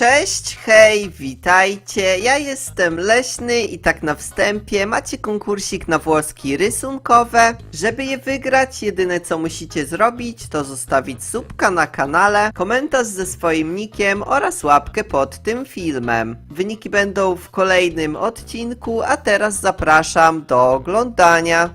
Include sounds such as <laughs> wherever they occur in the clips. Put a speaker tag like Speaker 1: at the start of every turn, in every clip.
Speaker 1: Cześć, hej, witajcie. Ja jestem Leśny i tak na wstępie macie konkursik na włoski rysunkowe. Żeby je wygrać, jedyne co musicie zrobić to zostawić subka na kanale, komentarz ze swoim nickiem oraz łapkę pod tym filmem. Wyniki będą w kolejnym odcinku, a teraz zapraszam do oglądania.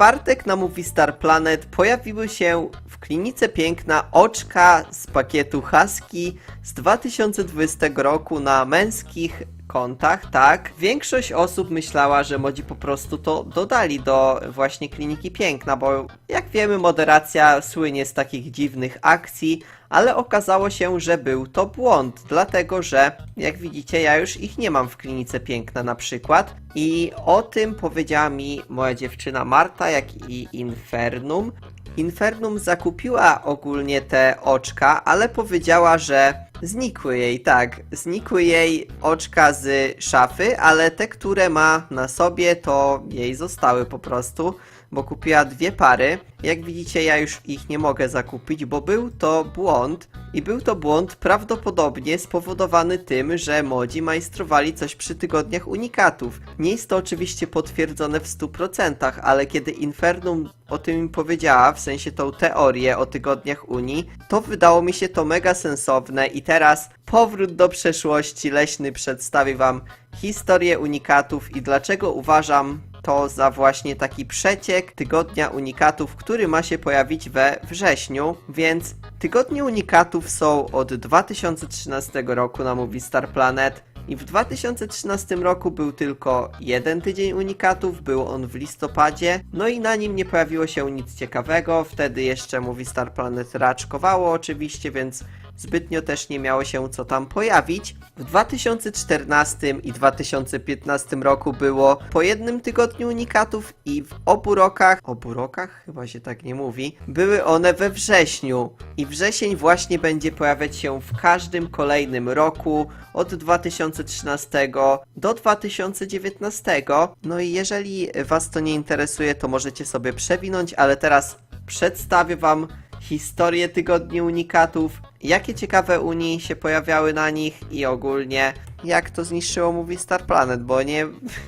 Speaker 1: Czwartek na Movie Star Planet pojawiły się w klinice piękna oczka z pakietu Husky z 2020 roku na męskich kontach, tak. Większość osób myślała, że modzi po prostu to dodali do właśnie kliniki piękna, bo jak wiemy moderacja słynie z takich dziwnych akcji, ale okazało się, że był to błąd, dlatego że jak widzicie ja już ich nie mam w klinice piękna na przykład i o tym powiedziała mi moja dziewczyna Marta, jak i Infernum. Infernum zakupiła ogólnie te oczka, ale powiedziała, że znikły jej, tak, znikły jej oczka z szafy, ale te, które ma na sobie, to jej zostały po prostu bo kupiła dwie pary. Jak widzicie, ja już ich nie mogę zakupić, bo był to błąd. I był to błąd prawdopodobnie spowodowany tym, że modzi majstrowali coś przy tygodniach unikatów. Nie jest to oczywiście potwierdzone w 100%, ale kiedy Infernum o tym mi powiedziała, w sensie tą teorię o tygodniach Unii, to wydało mi się to mega sensowne i teraz powrót do przeszłości leśny przedstawi wam historię unikatów i dlaczego uważam to za właśnie taki przeciek tygodnia unikatów, który ma się pojawić we wrześniu, więc tygodnie unikatów są od 2013 roku na Movie Star Planet. I w 2013 roku był tylko jeden tydzień unikatów, był on w listopadzie, no i na nim nie pojawiło się nic ciekawego, wtedy jeszcze Movie Star Planet raczkowało oczywiście, więc zbytnio też nie miało się co tam pojawić. W 2014 i 2015 roku było po jednym tygodniu unikatów i w obu rokach, obu rokach? Chyba się tak nie mówi, były one we wrześniu. I wrzesień właśnie będzie pojawiać się w każdym kolejnym roku od 2013 do 2019. No i jeżeli was to nie interesuje, to możecie sobie przewinąć, ale teraz przedstawię wam historię tygodni unikatów, jakie ciekawe unii się pojawiały na nich i ogólnie jak to zniszczyło Movie Star Planet, bo nie,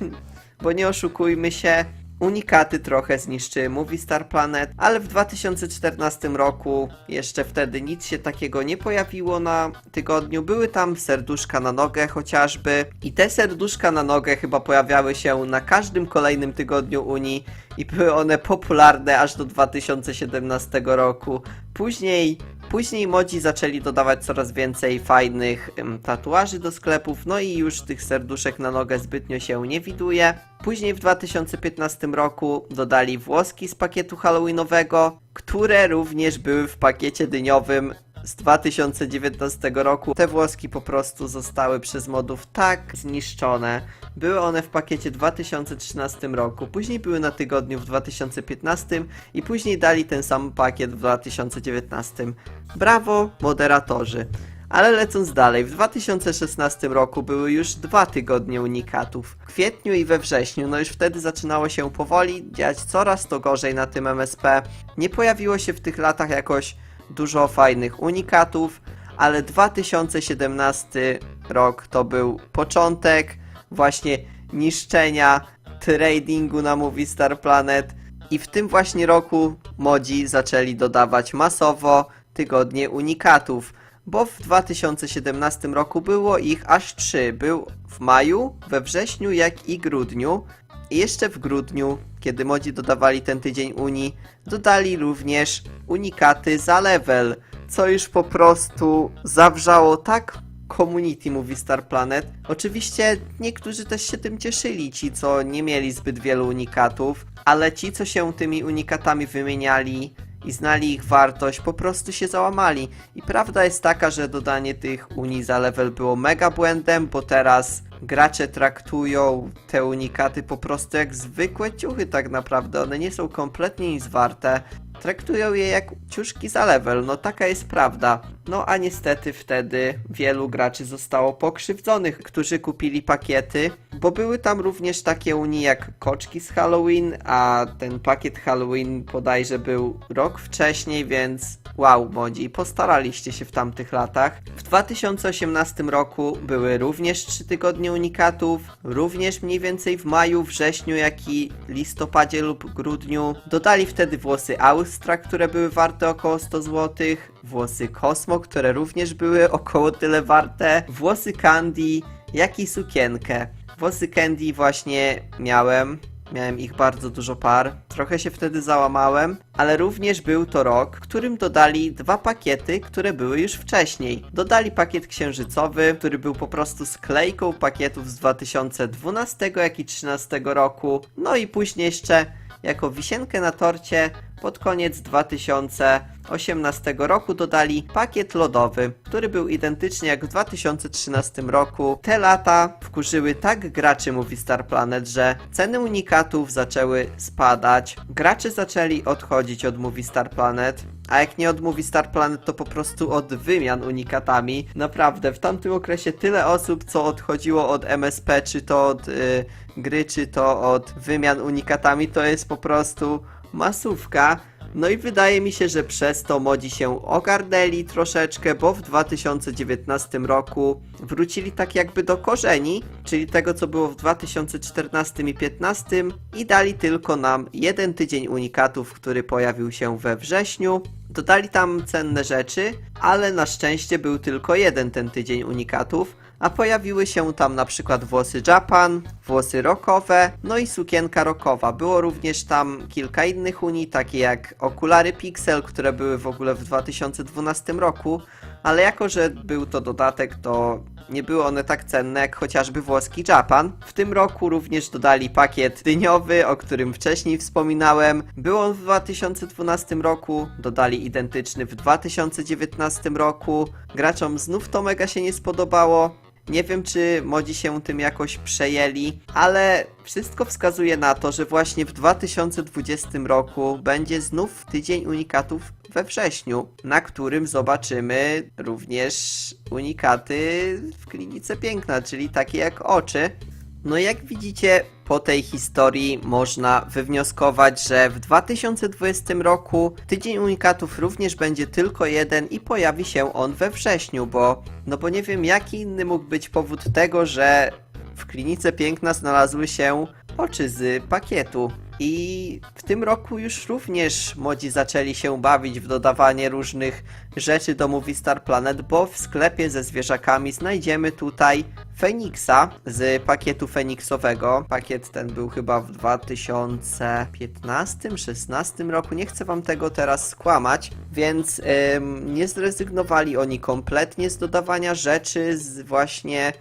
Speaker 1: <laughs> bo nie oszukujmy się, unikaty trochę zniszczyły Movie Star Planet, ale w 2014 roku jeszcze wtedy nic się takiego nie pojawiło na tygodniu. Były tam serduszka na nogę chociażby i te serduszka na nogę chyba pojawiały się na każdym kolejnym tygodniu Unii i były one popularne aż do 2017 roku. Później Później modzi zaczęli dodawać coraz więcej fajnych ym, tatuaży do sklepów, no i już tych serduszek na nogę zbytnio się nie widuje. Później w 2015 roku dodali włoski z pakietu halloweenowego, które również były w pakiecie dyniowym z 2019 roku. Te włoski po prostu zostały przez modów tak zniszczone. Były one w pakiecie 2013 roku, później były na tygodniu w 2015 i później dali ten sam pakiet w 2019. Brawo, moderatorzy. Ale lecąc dalej, w 2016 roku były już dwa tygodnie unikatów. W kwietniu i we wrześniu, no już wtedy zaczynało się powoli dziać coraz to gorzej na tym MSP. Nie pojawiło się w tych latach jakoś dużo fajnych unikatów, ale 2017 rok to był początek właśnie niszczenia tradingu na Movie Star Planet i w tym właśnie roku modzi zaczęli dodawać masowo tygodnie unikatów, bo w 2017 roku było ich aż trzy. Był w maju, we wrześniu, jak i grudniu. I jeszcze w grudniu, kiedy modzi dodawali ten tydzień Unii, dodali również unikaty za level, co już po prostu zawrzało tak community Movie Star Planet. Oczywiście niektórzy też się tym cieszyli, ci co nie mieli zbyt wielu unikatów, ale ci co się tymi unikatami wymieniali i znali ich wartość, po prostu się załamali. I prawda jest taka, że dodanie tych unii za level było mega błędem, bo teraz gracze traktują te unikaty po prostu jak zwykłe ciuchy tak naprawdę. One nie są kompletnie nic warte. Traktują je jak ciuszki za level, no taka jest prawda. No a niestety wtedy wielu graczy zostało pokrzywdzonych, którzy kupili pakiety, bo były tam również takie unii jak koczki z Halloween, a ten pakiet Halloween bodajże był rok wcześniej, więc wow, modzi, postaraliście się w tamtych latach. W 2018 roku były również 3 tygodnie unikatów, również mniej więcej w maju, wrześniu, jak i listopadzie lub grudniu. Dodali wtedy włosy Austra, które były warte około 100 zł, włosy Cosmo, które również były około tyle warte, włosy Candy, jak i sukienkę. Włosy Candy właśnie miałem. Miałem ich bardzo dużo par. Trochę się wtedy załamałem, ale również był to rok, w którym dodali dwa pakiety, które były już wcześniej. Dodali pakiet księżycowy, który był po prostu sklejką pakietów z 2012 jak i 2013 roku. No i później jeszcze jako wisienkę na torcie pod koniec 2018 roku dodali pakiet lodowy, który był identyczny jak w 2013 roku. Te lata wkurzyły tak graczy Movie Star Planet, że ceny unikatów zaczęły spadać. Gracze zaczęli odchodzić od Movie Star Planet. A jak nie od Movie Star Planet, to po prostu od wymian unikatami. Naprawdę, w tamtym okresie tyle osób, co odchodziło od MSP, czy to od y, gry, czy to od wymian unikatami, to jest po prostu masówka. No i wydaje mi się, że przez to modzi się ogarnęli troszeczkę, bo w 2019 roku wrócili tak jakby do korzeni, czyli tego co było w 2014 i 2015 i dali tylko nam jeden tydzień unikatów, który pojawił się we wrześniu. Dodali tam cenne rzeczy, ale na szczęście był tylko jeden ten tydzień unikatów a pojawiły się tam na przykład włosy Japan, włosy rockowe, no i sukienka rockowa. Było również tam kilka innych unii, takie jak okulary Pixel, które były w ogóle w 2012 roku, ale jako, że był to dodatek, to nie były one tak cenne jak chociażby włoski Japan. W tym roku również dodali pakiet dyniowy, o którym wcześniej wspominałem. Był on w 2012 roku, dodali identyczny w 2019 roku. Graczom znów to mega się nie spodobało. Nie wiem, czy modzi się tym jakoś przejęli, ale wszystko wskazuje na to, że właśnie w 2020 roku będzie znów tydzień unikatów we wrześniu, na którym zobaczymy również unikaty w klinice piękna, czyli takie jak oczy. No jak widzicie, po tej historii można wywnioskować, że w 2020 roku tydzień unikatów również będzie tylko jeden i pojawi się on we wrześniu, bo no bo nie wiem jaki inny mógł być powód tego, że w klinice piękna znalazły się oczy z pakietu. I w tym roku już również modzi zaczęli się bawić w dodawanie różnych rzeczy do Movie Star Planet, bo w sklepie ze zwierzakami znajdziemy tutaj Feniksa z pakietu Feniksowego. Pakiet ten był chyba w 2015-16 roku, nie chcę wam tego teraz skłamać, więc ym, nie zrezygnowali oni kompletnie z dodawania rzeczy z właśnie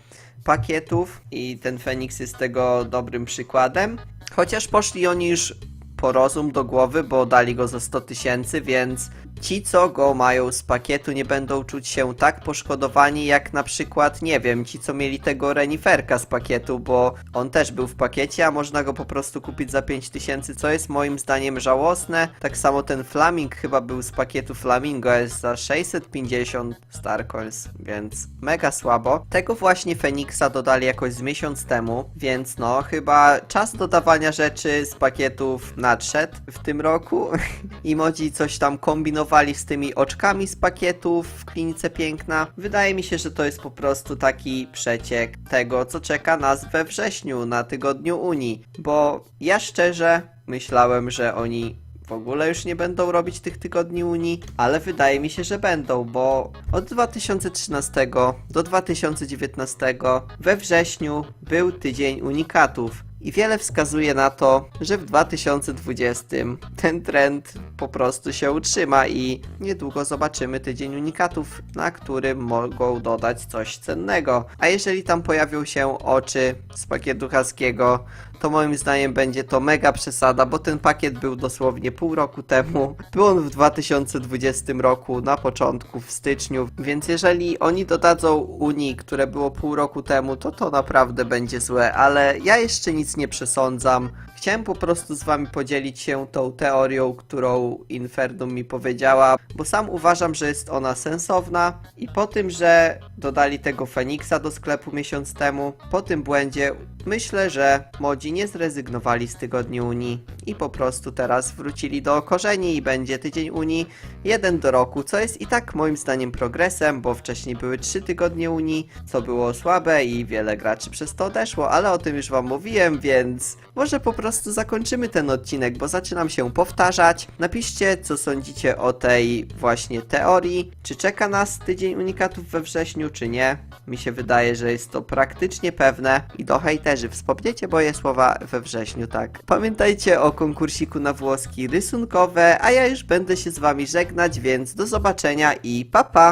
Speaker 1: pakietów i ten Feniks jest tego dobrym przykładem. Chociaż poszli oni już po rozum do głowy, bo dali go za 100 tysięcy, więc ci, co go mają z pakietu, nie będą czuć się tak poszkodowani, jak na przykład, nie wiem, ci, co mieli tego reniferka z pakietu, bo on też był w pakiecie, a można go po prostu kupić za 5 tysięcy, co jest moim zdaniem żałosne. Tak samo ten Flaming chyba był z pakietu Flamingo, jest za 650 Starcoins, więc mega słabo. Tego właśnie Feniksa dodali jakoś z miesiąc temu, więc no, chyba czas dodawania rzeczy z pakietów nadszedł w tym roku <laughs> i modzi coś tam kombinowali z tymi oczkami z pakietów w klinice piękna. Wydaje mi się, że to jest po prostu taki przeciek tego, co czeka nas we wrześniu na tygodniu Unii, bo ja szczerze myślałem, że oni w ogóle już nie będą robić tych tygodni Unii, ale wydaje mi się, że będą, bo od 2013 do 2019 we wrześniu był tydzień unikatów. I wiele wskazuje na to, że w 2020 ten trend po prostu się utrzyma i niedługo zobaczymy tydzień unikatów, na którym mogą dodać coś cennego. A jeżeli tam pojawią się oczy z pakietu haskiego, to moim zdaniem będzie to mega przesada, bo ten pakiet był dosłownie pół roku temu. Był on w 2020 roku, na początku, w styczniu, więc jeżeli oni dodadzą Unii, które było pół roku temu, to to naprawdę będzie złe, ale ja jeszcze nic nie przesądzam. Chciałem po prostu z wami podzielić się tą teorią, którą Infernum mi powiedziała, bo sam uważam, że jest ona sensowna i po tym, że dodali tego Feniksa do sklepu miesiąc temu, po tym błędzie myślę, że modzi nie zrezygnowali z tygodni Unii i po prostu teraz wrócili do korzeni i będzie tydzień Unii jeden do roku, co jest i tak moim zdaniem progresem, bo wcześniej były trzy tygodnie Unii, co było słabe i wiele graczy przez to odeszło, ale o tym już wam mówiłem, więc może po prostu zakończymy ten odcinek, bo zaczynam się powtarzać. Napiszcie, co sądzicie o tej właśnie teorii. Czy czeka nas tydzień unikatów we wrześniu, czy nie? Mi się wydaje, że jest to praktycznie pewne. I do hejterzy, wspomniecie moje słowa we wrześniu, tak. Pamiętajcie o konkursiku na włoski rysunkowe, a ja już będę się z wami żegnać, więc do zobaczenia i pa pa!